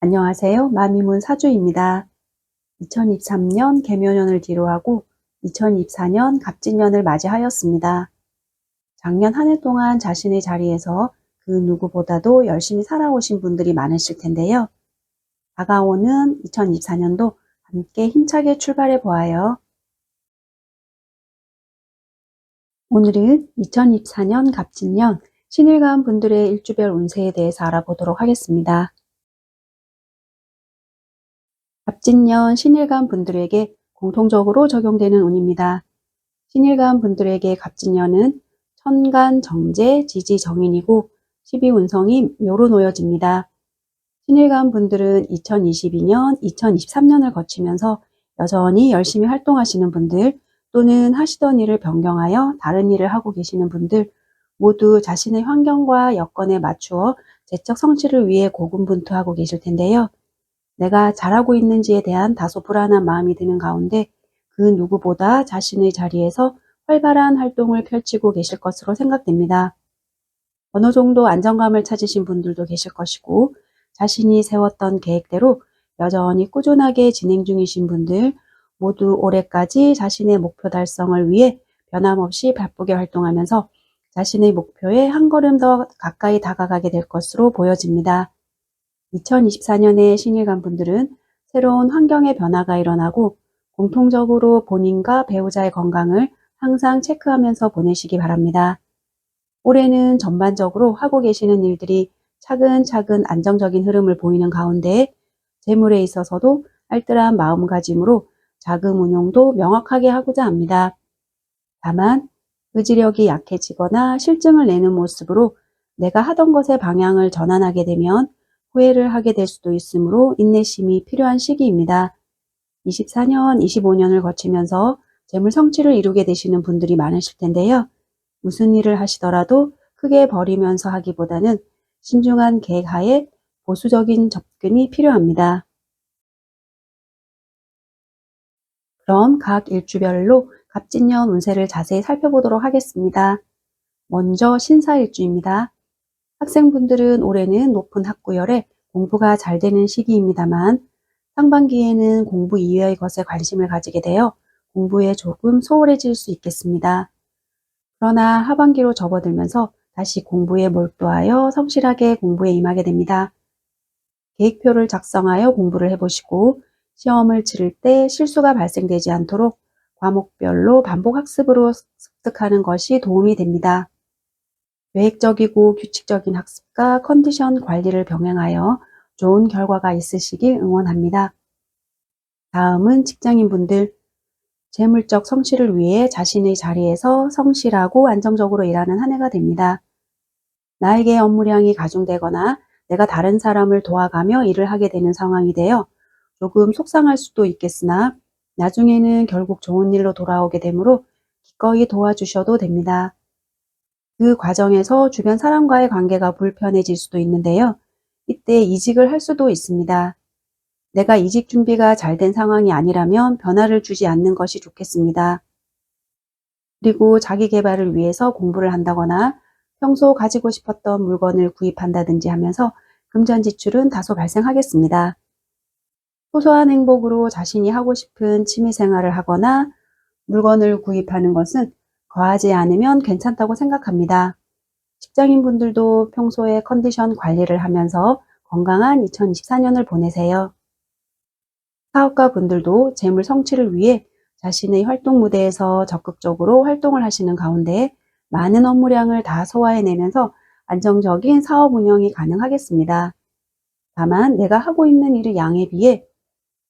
안녕하세요. 마미문 사주입니다. 2023년 개묘년을 뒤로하고 2024년 갑진년을 맞이하였습니다. 작년 한 해 동안 자신의 자리에서 그 누구보다도 열심히 살아오신 분들이 많으실 텐데요. 다가오는 2024년도 함께 힘차게 출발해 보아요. 오늘은 2024년 갑진년 신일간 분들의 일주별 운세에 대해서 알아보도록 하겠습니다. 갑진년 신일간 분들에게 공통적으로 적용되는 운입니다. 신일간 분들에게 갑진년은 천간 정제 지지 정인이고 12운성이 묘로 놓여집니다. 신일간 분들은 2022년, 2023년을 거치면서 여전히 열심히 활동하시는 분들 또는 하시던 일을 변경하여 다른 일을 하고 계시는 분들 모두 자신의 환경과 여건에 맞추어 재적 성취를 위해 고군분투하고 계실 텐데요. 내가 잘하고 있는지에 대한 다소 불안한 마음이 드는 가운데 그 누구보다 자신의 자리에서 활발한 활동을 펼치고 계실 것으로 생각됩니다. 어느 정도 안정감을 찾으신 분들도 계실 것이고 자신이 세웠던 계획대로 여전히 꾸준하게 진행 중이신 분들 모두 올해까지 자신의 목표 달성을 위해 변함없이 바쁘게 활동하면서 자신의 목표에 한 걸음 더 가까이 다가가게 될 것으로 보여집니다. 2024년에 신일간 분들은 새로운 환경의 변화가 일어나고 공통적으로 본인과 배우자의 건강을 항상 체크하면서 보내시기 바랍니다. 올해는 전반적으로 하고 계시는 일들이 차근차근 안정적인 흐름을 보이는 가운데 재물에 있어서도 알뜰한 마음가짐으로 자금 운용도 명확하게 하고자 합니다. 다만 의지력이 약해지거나 실증을 내는 모습으로 내가 하던 것의 방향을 전환하게 되면 후회를 하게 될 수도 있으므로 인내심이 필요한 시기입니다. 24년, 25년을 거치면서 재물 성취를 이루게 되시는 분들이 많으실 텐데요. 무슨 일을 하시더라도 크게 버리면서 하기보다는 신중한 계획 하에 보수적인 접근이 필요합니다. 그럼 각 일주별로 갑진년 운세를 자세히 살펴보도록 하겠습니다. 먼저 신사일주입니다. 학생분들은 올해는 높은 학구열에 공부가 잘 되는 시기입니다만 상반기에는 공부 이외의 것에 관심을 가지게 되어 공부에 조금 소홀해질 수 있겠습니다. 그러나 하반기로 접어들면서 다시 공부에 몰두하여 성실하게 공부에 임하게 됩니다. 계획표를 작성하여 공부를 해보시고 시험을 치를 때 실수가 발생되지 않도록 과목별로 반복 학습으로 습득하는 것이 도움이 됩니다. 계획적이고 규칙적인 학습과 컨디션 관리를 병행하여 좋은 결과가 있으시길 응원합니다. 다음은 직장인분들, 재물적 성취를 위해 자신의 자리에서 성실하고 안정적으로 일하는 한 해가 됩니다. 나에게 업무량이 가중되거나 내가 다른 사람을 도와가며 일을 하게 되는 상황이 되어 조금 속상할 수도 있겠으나 나중에는 결국 좋은 일로 돌아오게 되므로 기꺼이 도와주셔도 됩니다. 그 과정에서 주변 사람과의 관계가 불편해질 수도 있는데요. 이때 이직을 할 수도 있습니다. 내가 이직 준비가 잘 된 상황이 아니라면 변화를 주지 않는 것이 좋겠습니다. 그리고 자기 개발을 위해서 공부를 한다거나 평소 가지고 싶었던 물건을 구입한다든지 하면서 금전 지출은 다소 발생하겠습니다. 소소한 행복으로 자신이 하고 싶은 취미 생활을 하거나 물건을 구입하는 것은 과하지 않으면 괜찮다고 생각합니다. 직장인 분들도 평소에 컨디션 관리를 하면서 건강한 2024년을 보내세요. 사업가 분들도 재물 성취를 위해 자신의 활동 무대에서 적극적으로 활동을 하시는 가운데 많은 업무량을 다 소화해내면서 안정적인 사업 운영이 가능하겠습니다. 다만 내가 하고 있는 일의 양에 비해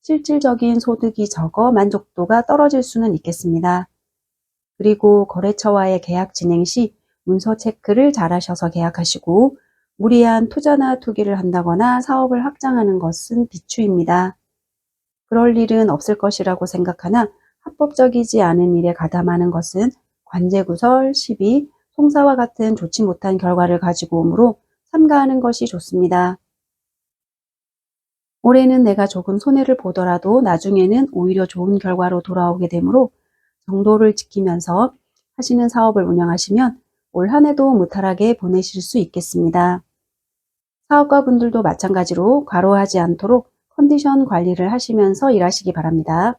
실질적인 소득이 적어 만족도가 떨어질 수는 있겠습니다. 그리고 거래처와의 계약 진행 시 문서 체크를 잘 하셔서 계약하시고 무리한 투자나 투기를 한다거나 사업을 확장하는 것은 비추입니다. 그럴 일은 없을 것이라고 생각하나 합법적이지 않은 일에 가담하는 것은 관제구설, 시비, 송사와 같은 좋지 못한 결과를 가지고 오므로 삼가하는 것이 좋습니다. 올해는 내가 조금 손해를 보더라도 나중에는 오히려 좋은 결과로 돌아오게 되므로 정도를 지키면서 하시는 사업을 운영하시면 올 한 해도 무탈하게 보내실 수 있겠습니다. 사업가 분들도 마찬가지로 과로하지 않도록 컨디션 관리를 하시면서 일하시기 바랍니다.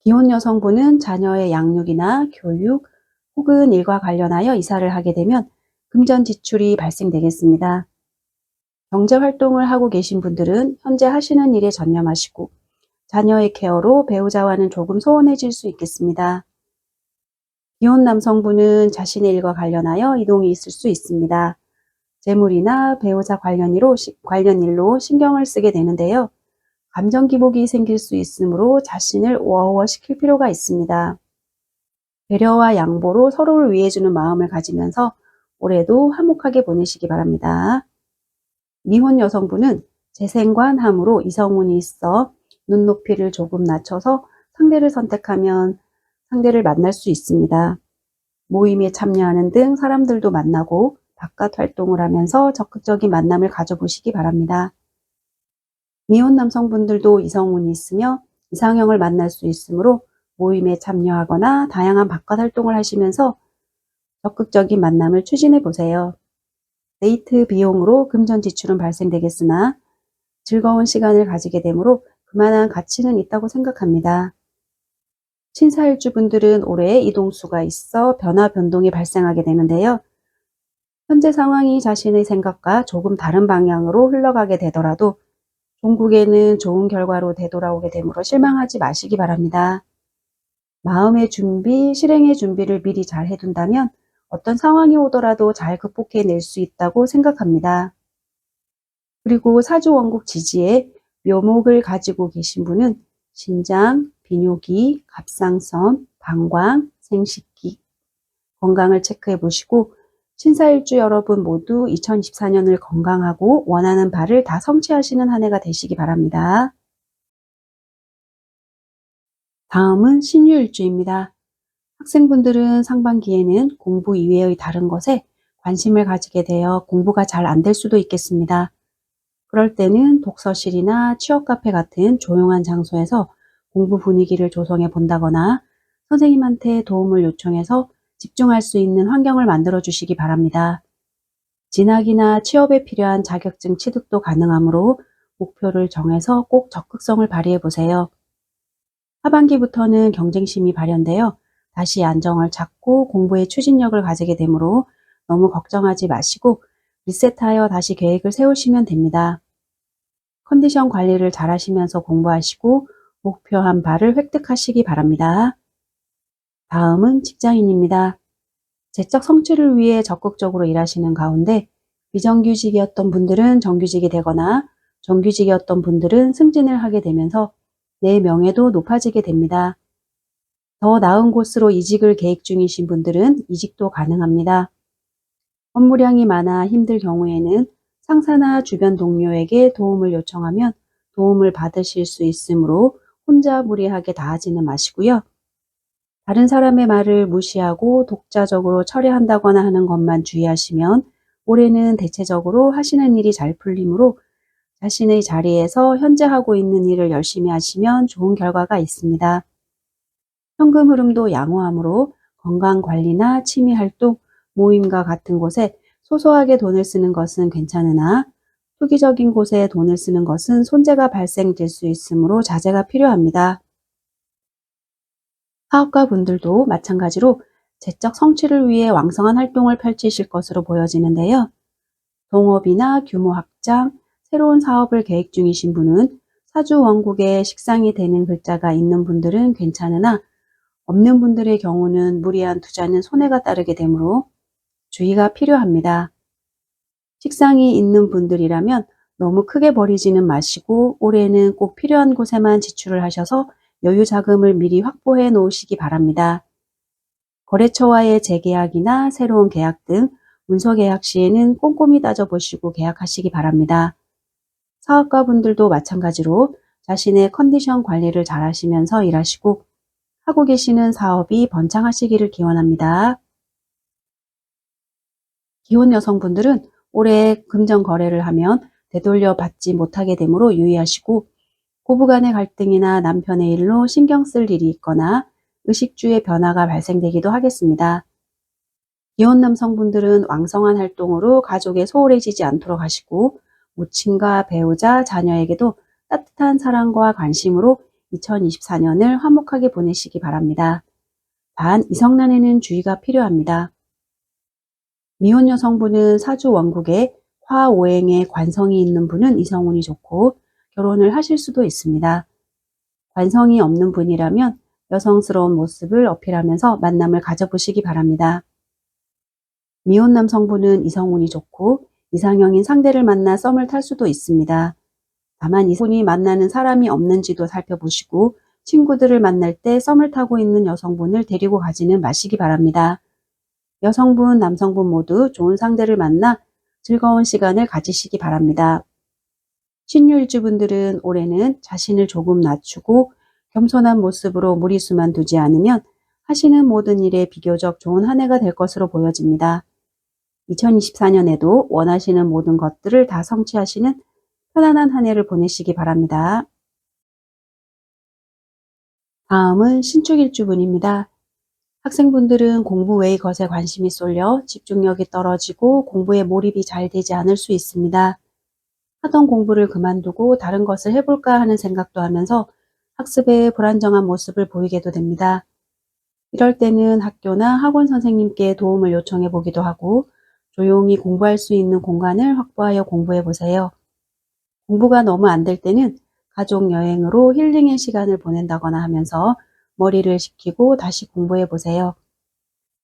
기혼 여성분은 자녀의 양육이나 교육 혹은 일과 관련하여 이사를 하게 되면 금전 지출이 발생되겠습니다. 경제 활동을 하고 계신 분들은 현재 하시는 일에 전념하시고 자녀의 케어로 배우자와는 조금 소원해질 수 있겠습니다. 기혼 남성분은 자신의 일과 관련하여 이동이 있을 수 있습니다. 재물이나 배우자 관련 일로, 관련 일로 신경을 쓰게 되는데요. 감정 기복이 생길 수 있으므로 자신을 워워 시킬 필요가 있습니다. 배려와 양보로 서로를 위해주는 마음을 가지면서 올해도 화목하게 보내시기 바랍니다. 미혼 여성분은 재생관 함으로 이성운이 있어 눈높이를 조금 낮춰서 상대를 선택하면 상대를 만날 수 있습니다. 모임에 참여하는 등 사람들도 만나고 바깥 활동을 하면서 적극적인 만남을 가져보시기 바랍니다. 미혼 남성분들도 이성운이 있으며 이상형을 만날 수 있으므로 모임에 참여하거나 다양한 바깥 활동을 하시면서 적극적인 만남을 추진해 보세요. 데이트 비용으로 금전 지출은 발생되겠으나 즐거운 시간을 가지게 되므로 그만한 가치는 있다고 생각합니다. 신사일주분들은 올해 이동수가 있어 변화 변동이 발생하게 되는데요. 현재 상황이 자신의 생각과 조금 다른 방향으로 흘러가게 되더라도 종국에는 좋은 결과로 되돌아오게 되므로 실망하지 마시기 바랍니다. 마음의 준비, 실행의 준비를 미리 잘 해둔다면 어떤 상황이 오더라도 잘 극복해낼 수 있다고 생각합니다. 그리고 사주원국 지지에 묘목을 가지고 계신 분은 신장, 비뇨기, 갑상선, 방광, 생식기 건강을 체크해 보시고 신사일주 여러분 모두 2024년을 건강하고 원하는 바를 다 성취하시는 한 해가 되시기 바랍니다. 다음은 신유일주입니다. 학생분들은 상반기에는 공부 이외의 다른 것에 관심을 가지게 되어 공부가 잘 안 될 수도 있겠습니다. 그럴 때는 독서실이나 취업 카페 같은 조용한 장소에서 공부 분위기를 조성해 본다거나 선생님한테 도움을 요청해서 집중할 수 있는 환경을 만들어 주시기 바랍니다. 진학이나 취업에 필요한 자격증 취득도 가능하므로 목표를 정해서 꼭 적극성을 발휘해 보세요. 하반기부터는 경쟁심이 발현되어 다시 안정을 찾고 공부에 추진력을 가지게 되므로 너무 걱정하지 마시고 리셋하여 다시 계획을 세우시면 됩니다. 컨디션 관리를 잘 하시면서 공부하시고 목표한 바를 획득하시기 바랍니다. 다음은 직장인입니다. 재적 성취를 위해 적극적으로 일하시는 가운데 비정규직이었던 분들은 정규직이 되거나 정규직이었던 분들은 승진을 하게 되면서 내 명예도 높아지게 됩니다. 더 나은 곳으로 이직을 계획 중이신 분들은 이직도 가능합니다. 업무량이 많아 힘들 경우에는 상사나 주변 동료에게 도움을 요청하면 도움을 받으실 수 있으므로 혼자 무리하게 다하지는 마시고요. 다른 사람의 말을 무시하고 독자적으로 처리한다거나 하는 것만 주의하시면 올해는 대체적으로 하시는 일이 잘 풀리므로 자신의 자리에서 현재 하고 있는 일을 열심히 하시면 좋은 결과가 있습니다. 현금 흐름도 양호하므로 건강 관리나 취미 활동, 모임과 같은 곳에 소소하게 돈을 쓰는 것은 괜찮으나 투기적인 곳에 돈을 쓰는 것은 손재가 발생될 수 있으므로 자제가 필요합니다. 사업가 분들도 마찬가지로 재적 성취를 위해 왕성한 활동을 펼치실 것으로 보여지는데요. 동업이나 규모 확장, 새로운 사업을 계획 중이신 분은 사주 원국에 식상이 되는 글자가 있는 분들은 괜찮으나 없는 분들의 경우는 무리한 투자는 손해가 따르게 되므로 주의가 필요합니다. 식상이 있는 분들이라면 너무 크게 버리지는 마시고 올해는 꼭 필요한 곳에만 지출을 하셔서 여유 자금을 미리 확보해 놓으시기 바랍니다. 거래처와의 재계약이나 새로운 계약 등 문서 계약 시에는 꼼꼼히 따져보시고 계약하시기 바랍니다. 사업가 분들도 마찬가지로 자신의 컨디션 관리를 잘 하시면서 일하시고 하고 계시는 사업이 번창하시기를 기원합니다. 기혼 여성분들은 올해 금전 거래를 하면 되돌려 받지 못하게 되므로 유의하시고 고부간의 갈등이나 남편의 일로 신경 쓸 일이 있거나 의식주의 변화가 발생되기도 하겠습니다. 이혼 남성분들은 왕성한 활동으로 가족에 소홀해지지 않도록 하시고 모친과 배우자, 자녀에게도 따뜻한 사랑과 관심으로 2024년을 화목하게 보내시기 바랍니다. 단, 이성난에는 주의가 필요합니다. 미혼 여성분은 사주 원국에 화오행에 관성이 있는 분은 이성운이 좋고 결혼을 하실 수도 있습니다. 관성이 없는 분이라면 여성스러운 모습을 어필하면서 만남을 가져보시기 바랍니다. 미혼 남 성분은 이성운이 좋고 이상형인 상대를 만나 썸을 탈 수도 있습니다. 다만 이분이 만나는 사람이 없는지도 살펴보시고 친구들을 만날 때 썸을 타고 있는 여성분을 데리고 가지는 마시기 바랍니다. 여성분, 남성분 모두 좋은 상대를 만나 즐거운 시간을 가지시기 바랍니다. 신유일주분들은 올해는 자신을 조금 낮추고 겸손한 모습으로 무리수만 두지 않으면 하시는 모든 일에 비교적 좋은 한 해가 될 것으로 보여집니다. 2024년에도 원하시는 모든 것들을 다 성취하시는 편안한 한 해를 보내시기 바랍니다. 다음은 신축일주분입니다. 학생분들은 공부 외의 것에 관심이 쏠려 집중력이 떨어지고 공부에 몰입이 잘 되지 않을 수 있습니다. 하던 공부를 그만두고 다른 것을 해볼까 하는 생각도 하면서 학습에 불안정한 모습을 보이게도 됩니다. 이럴 때는 학교나 학원 선생님께 도움을 요청해 보기도 하고 조용히 공부할 수 있는 공간을 확보하여 공부해 보세요. 공부가 너무 안 될 때는 가족 여행으로 힐링의 시간을 보낸다거나 하면서 머리를 식히고 다시 공부해 보세요.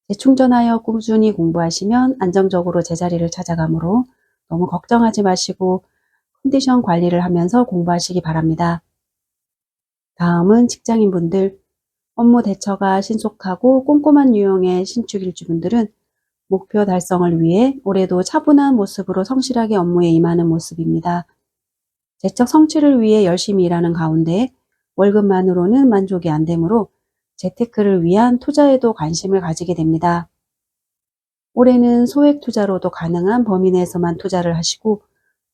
재충전하여 꾸준히 공부하시면 안정적으로 제자리를 찾아가므로 너무 걱정하지 마시고 컨디션 관리를 하면서 공부하시기 바랍니다. 다음은 직장인분들, 업무 대처가 신속하고 꼼꼼한 유형의 신축일주분들은 목표 달성을 위해 올해도 차분한 모습으로 성실하게 업무에 임하는 모습입니다. 재적 성취를 위해 열심히 일하는 가운데 월급만으로는 만족이 안 되므로 재테크를 위한 투자에도 관심을 가지게 됩니다. 올해는 소액 투자로도 가능한 범위 내에서만 투자를 하시고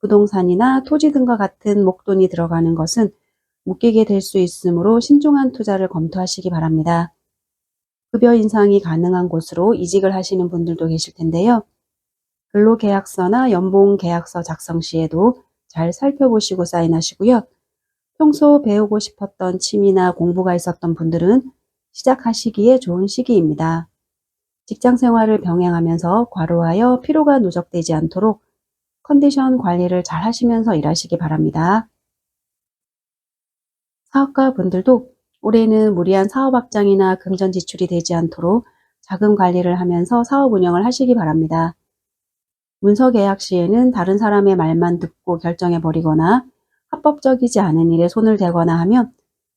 부동산이나 토지 등과 같은 목돈이 들어가는 것은 묶이게 될 수 있으므로 신중한 투자를 검토하시기 바랍니다. 급여 인상이 가능한 곳으로 이직을 하시는 분들도 계실 텐데요. 근로계약서나 연봉계약서 작성 시에도 잘 살펴보시고 사인하시고요. 평소 배우고 싶었던 취미나 공부가 있었던 분들은 시작하시기에 좋은 시기입니다. 직장 생활을 병행하면서 과로하여 피로가 누적되지 않도록 컨디션 관리를 잘 하시면서 일하시기 바랍니다. 사업가 분들도 올해는 무리한 사업 확장이나 금전 지출이 되지 않도록 자금 관리를 하면서 사업 운영을 하시기 바랍니다. 문서 계약 시에는 다른 사람의 말만 듣고 결정해 버리거나 합법적이지 않은 일에 손을 대거나 하면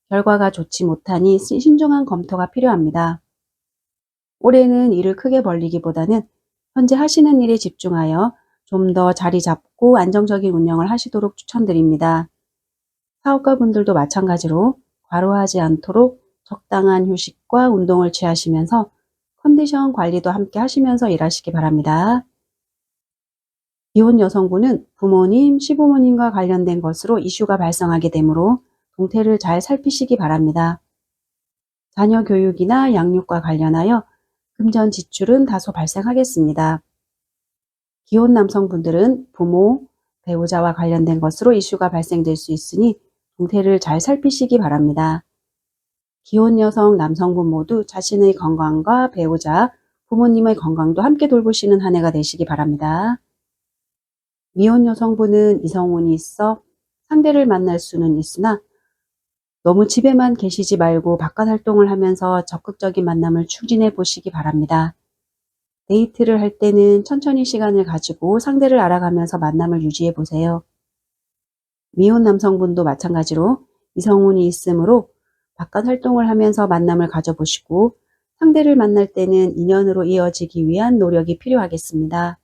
결과가 좋지 못하니 신중한 검토가 필요합니다. 올해는 일을 크게 벌리기보다는 현재 하시는 일에 집중하여 좀 더 자리 잡고 안정적인 운영을 하시도록 추천드립니다. 사업가분들도 마찬가지로 과로하지 않도록 적당한 휴식과 운동을 취하시면서 컨디션 관리도 함께 하시면서 일하시기 바랍니다. 이혼 여성분은 부모님, 시부모님과 관련된 것으로 이슈가 발생하게 되므로 동태를 잘 살피시기 바랍니다. 자녀 교육이나 양육과 관련하여 금전 지출은 다소 발생하겠습니다. 기혼 남성분들은 부모, 배우자와 관련된 것으로 이슈가 발생될 수 있으니 동태를 잘 살피시기 바랍니다. 기혼 여성, 남성분 모두 자신의 건강과 배우자, 부모님의 건강도 함께 돌보시는 한 해가 되시기 바랍니다. 미혼 여성분은 이성운이 있어 상대를 만날 수는 있으나 너무 집에만 계시지 말고 바깥 활동을 하면서 적극적인 만남을 추진해 보시기 바랍니다. 데이트를 할 때는 천천히 시간을 가지고 상대를 알아가면서 만남을 유지해 보세요. 미혼 남성분도 마찬가지로 이성운이 있으므로 바깥 활동을 하면서 만남을 가져보시고 상대를 만날 때는 인연으로 이어지기 위한 노력이 필요하겠습니다.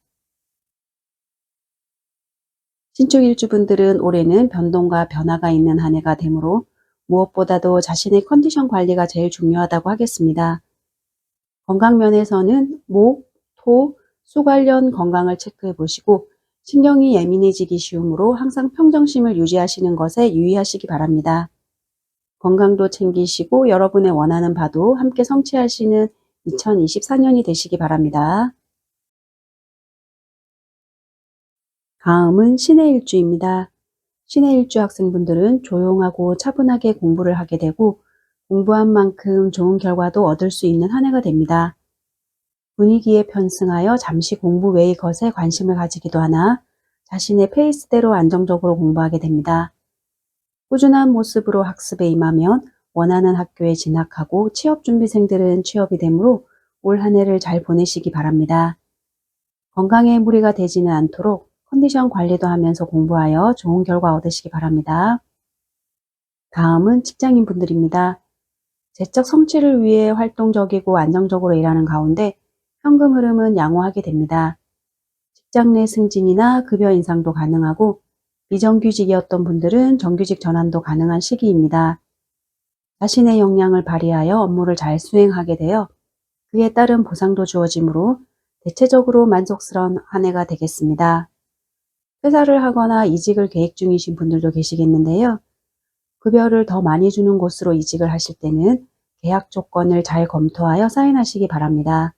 신축일주분들은 올해는 변동과 변화가 있는 한 해가 되므로 무엇보다도 자신의 컨디션 관리가 제일 중요하다고 하겠습니다. 건강 면에서는 목, 토, 수 관련 건강을 체크해 보시고 신경이 예민해지기 쉬우므로 항상 평정심을 유지하시는 것에 유의하시기 바랍니다. 건강도 챙기시고 여러분의 원하는 바도 함께 성취하시는 2024년이 되시기 바랍니다. 다음은 신의 일주입니다. 신의 일주 학생분들은 조용하고 차분하게 공부를 하게 되고 공부한 만큼 좋은 결과도 얻을 수 있는 한 해가 됩니다. 분위기에 편승하여 잠시 공부 외의 것에 관심을 가지기도 하나 자신의 페이스대로 안정적으로 공부하게 됩니다. 꾸준한 모습으로 학습에 임하면 원하는 학교에 진학하고 취업준비생들은 취업이 되므로 올 한 해를 잘 보내시기 바랍니다. 건강에 무리가 되지는 않도록 컨디션 관리도 하면서 공부하여 좋은 결과 얻으시기 바랍니다. 다음은 직장인 분들입니다. 재적 성취를 위해 활동적이고 안정적으로 일하는 가운데 현금 흐름은 양호하게 됩니다. 직장 내 승진이나 급여 인상도 가능하고 비정규직이었던 분들은 정규직 전환도 가능한 시기입니다. 자신의 역량을 발휘하여 업무를 잘 수행하게 되어 그에 따른 보상도 주어지므로 대체적으로 만족스러운 한 해가 되겠습니다. 퇴사를 하거나 이직을 계획 중이신 분들도 계시겠는데요. 급여를 더 많이 주는 곳으로 이직을 하실 때는 계약 조건을 잘 검토하여 사인하시기 바랍니다.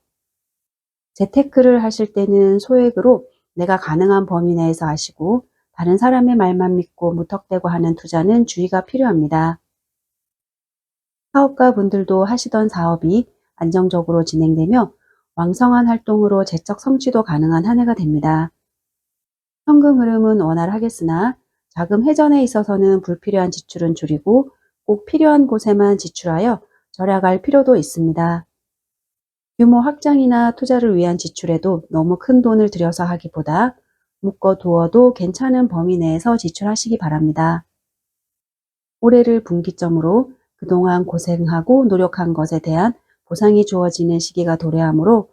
재테크를 하실 때는 소액으로 내가 가능한 범위 내에서 하시고 다른 사람의 말만 믿고 무턱대고 하는 투자는 주의가 필요합니다. 사업가 분들도 하시던 사업이 안정적으로 진행되며 왕성한 활동으로 재적 성취도 가능한 한 해가 됩니다. 현금 흐름은 원활하겠으나 자금 회전에 있어서는 불필요한 지출은 줄이고 꼭 필요한 곳에만 지출하여 절약할 필요도 있습니다. 규모 확장이나 투자를 위한 지출에도 너무 큰 돈을 들여서 하기보다 묶어두어도 괜찮은 범위 내에서 지출하시기 바랍니다. 올해를 분기점으로 그동안 고생하고 노력한 것에 대한 보상이 주어지는 시기가 도래하므로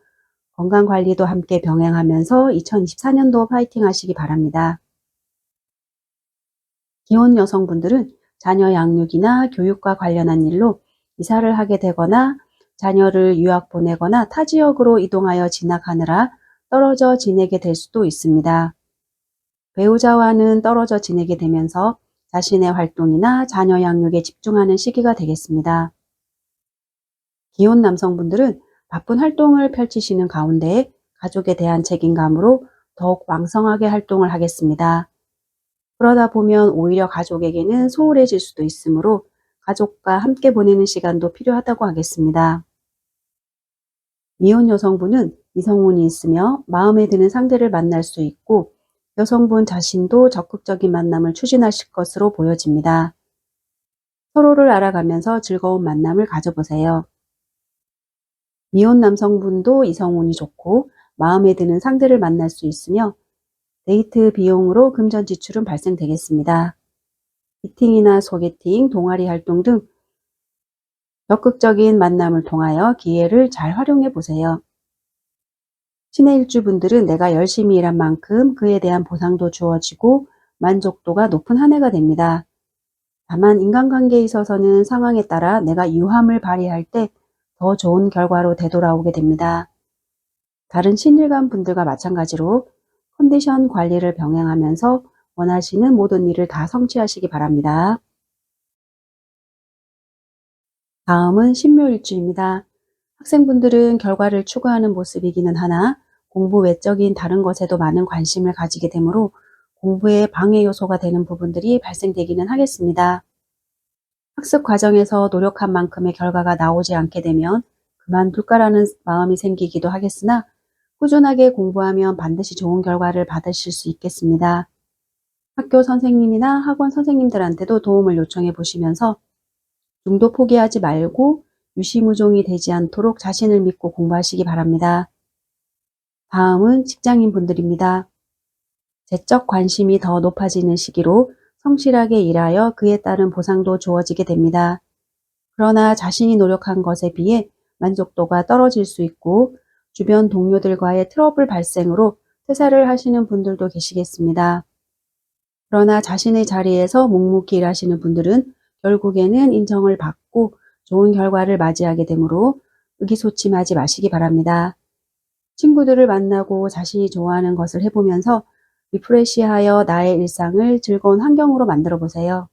건강 관리도 함께 병행하면서 2024년도 파이팅 하시기 바랍니다. 기혼 여성분들은 자녀 양육이나 교육과 관련한 일로 이사를 하게 되거나 자녀를 유학 보내거나 타 지역으로 이동하여 진학하느라 떨어져 지내게 될 수도 있습니다. 배우자와는 떨어져 지내게 되면서 자신의 활동이나 자녀 양육에 집중하는 시기가 되겠습니다. 기혼 남성분들은 바쁜 활동을 펼치시는 가운데 가족에 대한 책임감으로 더욱 왕성하게 활동을 하겠습니다. 그러다 보면 오히려 가족에게는 소홀해질 수도 있으므로 가족과 함께 보내는 시간도 필요하다고 하겠습니다. 미혼 여성분은 이성운이 있으며 마음에 드는 상대를 만날 수 있고 여성분 자신도 적극적인 만남을 추진하실 것으로 보여집니다. 서로를 알아가면서 즐거운 만남을 가져보세요. 미혼 남성분도 이성운이 좋고 마음에 드는 상대를 만날 수 있으며 데이트 비용으로 금전 지출은 발생되겠습니다. 미팅이나 소개팅, 동아리 활동 등 적극적인 만남을 통하여 기회를 잘 활용해 보세요. 신의 일주분들은 내가 열심히 일한 만큼 그에 대한 보상도 주어지고 만족도가 높은 한 해가 됩니다. 다만 인간관계에 있어서는 상황에 따라 내가 유함을 발휘할 때 더 좋은 결과로 되돌아오게 됩니다. 다른 신일간 분들과 마찬가지로 컨디션 관리를 병행하면서 원하시는 모든 일을 다 성취하시기 바랍니다. 다음은 신묘일주입니다. 학생분들은 결과를 추구하는 모습이기는 하나 공부 외적인 다른 것에도 많은 관심을 가지게 되므로 공부에 방해 요소가 되는 부분들이 발생되기는 하겠습니다. 학습 과정에서 노력한 만큼의 결과가 나오지 않게 되면 그만둘까라는 마음이 생기기도 하겠으나 꾸준하게 공부하면 반드시 좋은 결과를 받으실 수 있겠습니다. 학교 선생님이나 학원 선생님들한테도 도움을 요청해 보시면서 중도 포기하지 말고 유시무종이 되지 않도록 자신을 믿고 공부하시기 바랍니다. 다음은 직장인 분들입니다. 재적 관심이 더 높아지는 시기로 성실하게 일하여 그에 따른 보상도 주어지게 됩니다. 그러나 자신이 노력한 것에 비해 만족도가 떨어질 수 있고 주변 동료들과의 트러블 발생으로 퇴사를 하시는 분들도 계시겠습니다. 그러나 자신의 자리에서 묵묵히 일하시는 분들은 결국에는 인정을 받고 좋은 결과를 맞이하게 되므로 의기소침하지 마시기 바랍니다. 친구들을 만나고 자신이 좋아하는 것을 해보면서 리프레시하여 나의 일상을 즐거운 환경으로 만들어 보세요.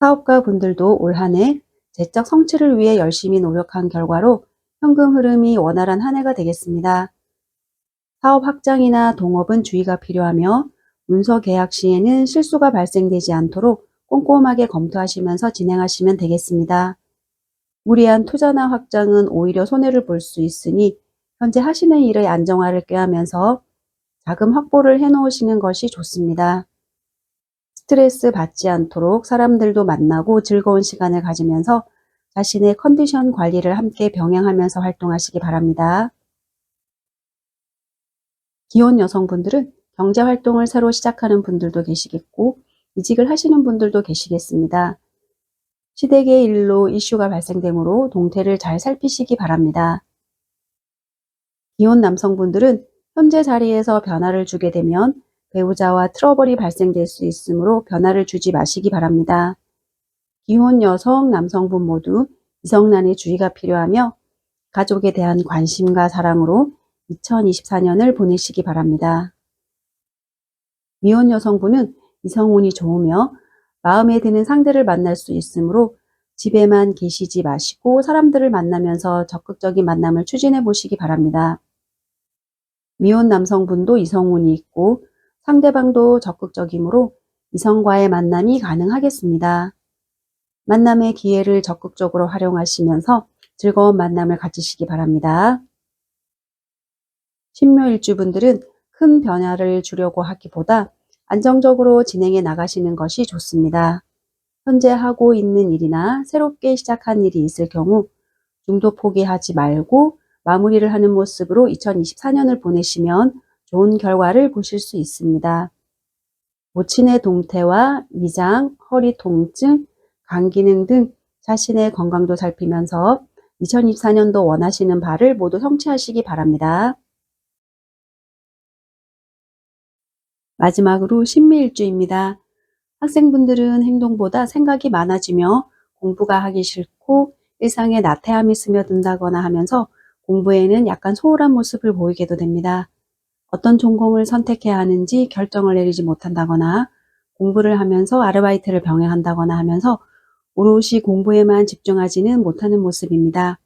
사업가 분들도 올 한 해 재적 성취를 위해 열심히 노력한 결과로 현금 흐름이 원활한 한 해가 되겠습니다. 사업 확장이나 동업은 주의가 필요하며 문서 계약 시에는 실수가 발생되지 않도록 꼼꼼하게 검토하시면서 진행하시면 되겠습니다. 무리한 투자나 확장은 오히려 손해를 볼 수 있으니 현재 하시는 일의 안정화를 꾀하면서 자금 확보를 해 놓으시는 것이 좋습니다. 스트레스 받지 않도록 사람들도 만나고 즐거운 시간을 가지면서 자신의 컨디션 관리를 함께 병행하면서 활동하시기 바랍니다. 기혼 여성분들은 경제 활동을 새로 시작하는 분들도 계시겠고 이직을 하시는 분들도 계시겠습니다. 시댁의 일로 이슈가 발생되므로 동태를 잘 살피시기 바랍니다. 기혼 남성분들은 현재 자리에서 변화를 주게 되면 배우자와 트러블이 발생될 수 있으므로 변화를 주지 마시기 바랍니다. 기혼 여성, 남성분 모두 이성난에 주의가 필요하며 가족에 대한 관심과 사랑으로 2024년을 보내시기 바랍니다. 미혼 여성분은 이성운이 좋으며 마음에 드는 상대를 만날 수 있으므로 집에만 계시지 마시고 사람들을 만나면서 적극적인 만남을 추진해 보시기 바랍니다. 미혼 남성분도 이성운이 있고 상대방도 적극적이므로 이성과의 만남이 가능하겠습니다. 만남의 기회를 적극적으로 활용하시면서 즐거운 만남을 가지시기 바랍니다. 신묘일주분들은 큰 변화를 주려고 하기보다 안정적으로 진행해 나가시는 것이 좋습니다. 현재 하고 있는 일이나 새롭게 시작한 일이 있을 경우 중도 포기하지 말고 마무리를 하는 모습으로 2024년을 보내시면 좋은 결과를 보실 수 있습니다. 모친의 동태와 위장, 허리 통증, 간 기능 등 자신의 건강도 살피면서 2024년도 원하시는 바를 모두 성취하시기 바랍니다. 마지막으로 신미일주입니다. 학생분들은 행동보다 생각이 많아지며 공부가 하기 싫고 일상에 나태함이 스며든다거나 하면서 공부에는 약간 소홀한 모습을 보이게도 됩니다. 어떤 전공을 선택해야 하는지 결정을 내리지 못한다거나 공부를 하면서 아르바이트를 병행한다거나 하면서 오롯이 공부에만 집중하지는 못하는 모습입니다.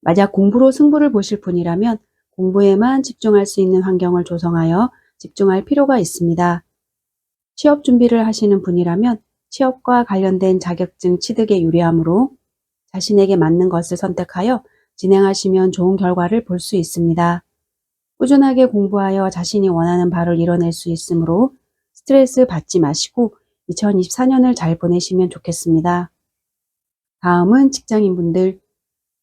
만약 공부로 승부를 보실 분이라면 공부에만 집중할 수 있는 환경을 조성하여 집중할 필요가 있습니다. 취업 준비를 하시는 분이라면 취업과 관련된 자격증 취득에 유리하므로 자신에게 맞는 것을 선택하여 진행하시면 좋은 결과를 볼 수 있습니다. 꾸준하게 공부하여 자신이 원하는 바를 이뤄낼 수 있으므로 스트레스 받지 마시고 2024년을 잘 보내시면 좋겠습니다. 다음은 직장인분들,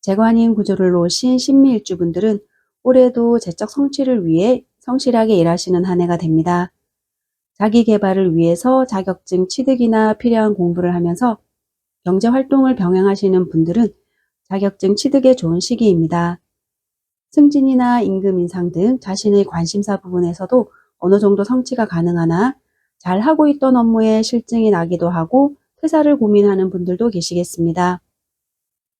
재관인 구조를 놓으신 신미일주분들은 올해도 재적 성취를 위해 성실하게 일하시는 한 해가 됩니다. 자기 개발을 위해서 자격증 취득이나 필요한 공부를 하면서 경제 활동을 병행하시는 분들은 자격증 취득에 좋은 시기입니다. 승진이나 임금 인상 등 자신의 관심사 부분에서도 어느 정도 성취가 가능하나 잘 하고 있던 업무에 실증이 나기도 하고 퇴사를 고민하는 분들도 계시겠습니다.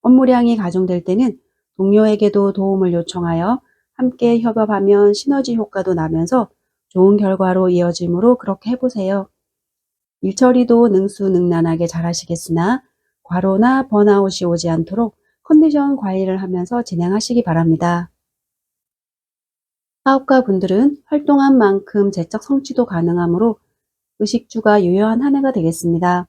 업무량이 가중될 때는 동료에게도 도움을 요청하여 함께 협업하면 시너지 효과도 나면서 좋은 결과로 이어지므로 그렇게 해보세요. 일처리도 능수능란하게 잘하시겠으나 과로나 번아웃이 오지 않도록 컨디션 관리를 하면서 진행하시기 바랍니다. 사업가 분들은 활동한 만큼 재적 성취도 가능하므로 의식주가 유효한 한 해가 되겠습니다.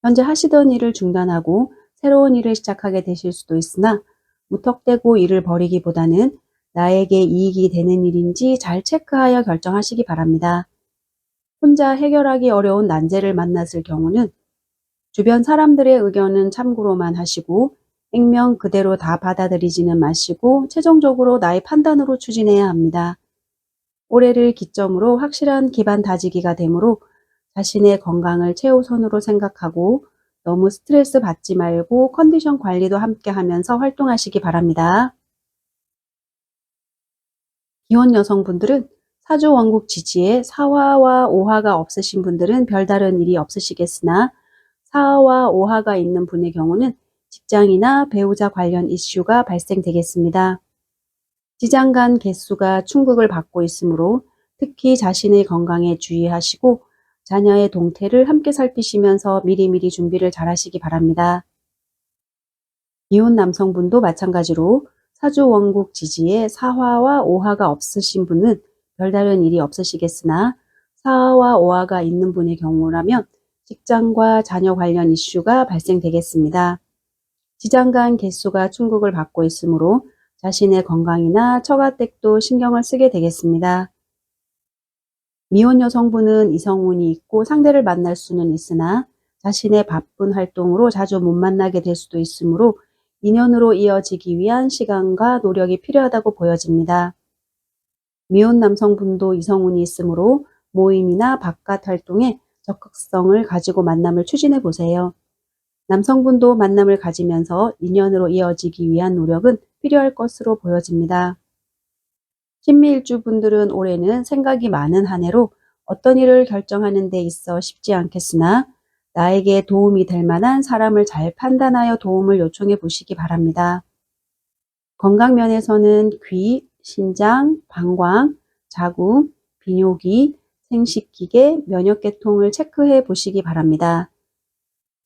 현재 하시던 일을 중단하고 새로운 일을 시작하게 되실 수도 있으나 무턱대고 일을 벌이기보다는 나에게 이익이 되는 일인지 잘 체크하여 결정하시기 바랍니다. 혼자 해결하기 어려운 난제를 만났을 경우는 주변 사람들의 의견은 참고로만 하시고 액면 그대로 다 받아들이지는 마시고 최종적으로 나의 판단으로 추진해야 합니다. 올해를 기점으로 확실한 기반 다지기가 되므로 자신의 건강을 최우선으로 생각하고 너무 스트레스 받지 말고 컨디션 관리도 함께 하면서 활동하시기 바랍니다. 기혼 여성분들은 사주 원국 지지에 사화와 오화가 없으신 분들은 별다른 일이 없으시겠으나 사화와 오화가 있는 분의 경우는 직장이나 배우자 관련 이슈가 발생되겠습니다. 지장 간 개수가 충격을 받고 있으므로 특히 자신의 건강에 주의하시고 자녀의 동태를 함께 살피시면서 미리미리 준비를 잘 하시기 바랍니다. 이혼 남성분도 마찬가지로 사주 원국 지지에 사화와 오화가 없으신 분은 별다른 일이 없으시겠으나 사화와 오화가 있는 분의 경우라면 직장과 자녀 관련 이슈가 발생되겠습니다. 지장간 개수가 충국을 받고 있으므로 자신의 건강이나 처가댁도 신경을 쓰게 되겠습니다. 미혼 여성분은 이성운이 있고 상대를 만날 수는 있으나 자신의 바쁜 활동으로 자주 못 만나게 될 수도 있으므로 인연으로 이어지기 위한 시간과 노력이 필요하다고 보여집니다. 미혼 남성분도 이성운이 있으므로 모임이나 바깥 활동에 적극성을 가지고 만남을 추진해 보세요. 남성분도 만남을 가지면서 인연으로 이어지기 위한 노력은 필요할 것으로 보여집니다. 신미일주 분들은 올해는 생각이 많은 한 해로 어떤 일을 결정하는 데 있어 쉽지 않겠으나 나에게 도움이 될 만한 사람을 잘 판단하여 도움을 요청해 보시기 바랍니다. 건강 면에서는 귀, 신장, 방광, 자궁, 비뇨기, 생식기계, 면역계통을 체크해 보시기 바랍니다.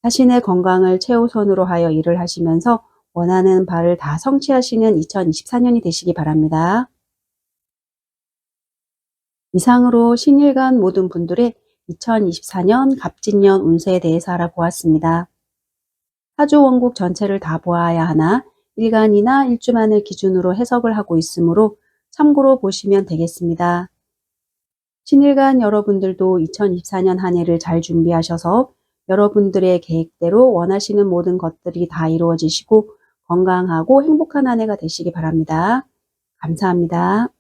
자신의 건강을 최우선으로 하여 일을 하시면서 원하는 바를 다 성취하시는 2024년이 되시기 바랍니다. 이상으로 신일간 모든 분들의 2024년 갑진년 운세에 대해서 알아보았습니다. 사주 원국 전체를 다 보아야 하나 일간이나 일주만을 기준으로 해석을 하고 있으므로 참고로 보시면 되겠습니다. 신일간 여러분들도 2024년 한 해를 잘 준비하셔서 여러분들의 계획대로 원하시는 모든 것들이 다 이루어지시고 건강하고 행복한 한 해가 되시기 바랍니다. 감사합니다.